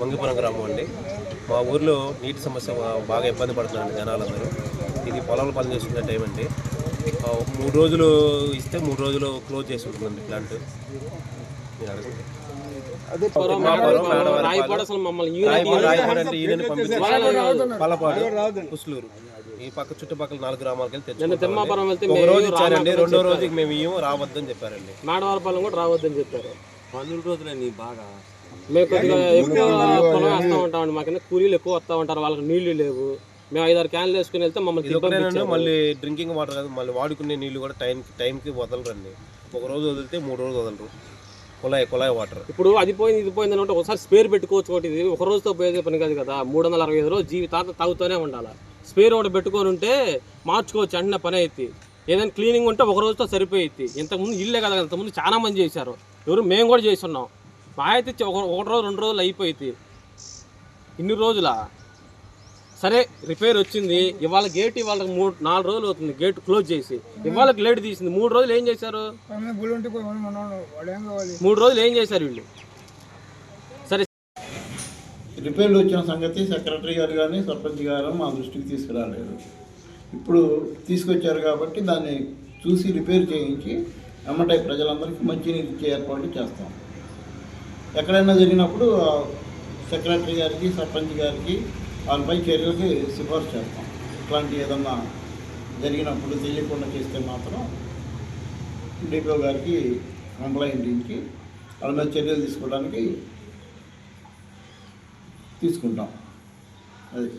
మంగిపురం గ్రామం అండి. మా ఊర్లో నీటి సమస్య బాగా ఇబ్బంది పడుతున్నారండి జనాలందరూ ఇది పొలాలు పని చేసుకునే టైం అండి. మూడు రోజులు ఇస్తే మూడు రోజులు క్లోజ్ చేసి ఉంటుందండి ప్లాంట్ పల్లపాడు పుస్లూరు ఈ పక్క చుట్టుపక్కల నాలుగు గ్రామాలకి వెళ్ళి వెళ్తే ఒక రోజు ఇచ్చారండి రెండో రోజుకి మేము ఇయ్యం రావద్దని చెప్పారండి. మేడవారపాలెం కూడా రావద్దని చెప్పారు. పన్నెండు రోజులే నీ బాగా. మేము కొద్దిగా ఎక్కువ పొలం వేస్తూ ఉంటామండి. మాకు కూలీలు ఎక్కువ వస్తూ ఉంటారు వాళ్ళకి నీళ్ళు లేవు. మేము ఐదారు క్యాన్లు వేసుకుని వెళ్తే మమ్మల్ని మళ్ళీ డ్రింకింగ్ వాటర్ కాదు మళ్ళీ వాడుకునే నీళ్ళు కూడా టైం టైంకి వదలరండి. ఒక రోజు వదిలితే మూడు రోజులు వదలరు. కుళాయి కుళాయి వాటర్. ఇప్పుడు అది పోయింది ఇది పోయింది అంటే ఒకసారి స్పేర్ పెట్టుకోవచ్చు ఒకటి. ఇది ఒక రోజుతో పోయేదే పని కాదు కదా. మూడు వందల అరవై ఐదు రోజు జీవితాంతం తాగుతూనే ఉండాలి. స్పేర్ ఒకటి పెట్టుకొని ఉంటే మార్చుకోవచ్చు అంటున్న పని అయితే ఏదైనా క్లీనింగ్ ఉంటే ఒక రోజుతో సరిపోయిద్ది. ఇంతకుముందు ఇల్లే కదా ఇంతకుముందు చాలా మంది చేశారు. ఎవరు మేము కూడా చేస్తున్నాం. మా అయితే ఒక ఒక రోజు రెండు రోజులు అయిపోయింది. ఇన్ని రోజులా? సరే రిపేర్ వచ్చింది. ఇవాళ గేట్ ఇవాళ మూడు నాలుగు రోజులు అవుతుంది. గేట్ క్లోజ్ చేసి. ఇవాళ లేట్ తీసింది. మూడు రోజులు ఏం చేశారు? మూడు రోజులు ఏం చేశారు వీళ్ళు? సరే. రిపేర్లు వచ్చిన సంగతి సెక్రటరీ గారు కానీ సర్పంచ్ గారు మా దృష్టికి తీసుకురాలేదు. ఇప్పుడు తీసుకొచ్చారు కాబట్టి దాన్ని చూసి రిపేర్ చేయించి ఎమ్మటై ప్రజలందరికీ మంచినీరు ఇచ్చే ఏర్పాట్లు చేస్తాం. ఎక్కడైనా జరిగినప్పుడు సెక్రటరీ గారికి సర్పంచ్ గారికి వాళ్ళపై చర్యలకి సిఫార్సు చేస్తాం. ఇట్లాంటి ఏదన్నా జరిగినప్పుడు తెలియకుండా చేస్తే మాత్రం డిపో గారికి కంప్లైంట్ ఇచ్చి వాళ్ళ మీద చర్యలు తీసుకోవడానికి తీసుకుంటాం. అది.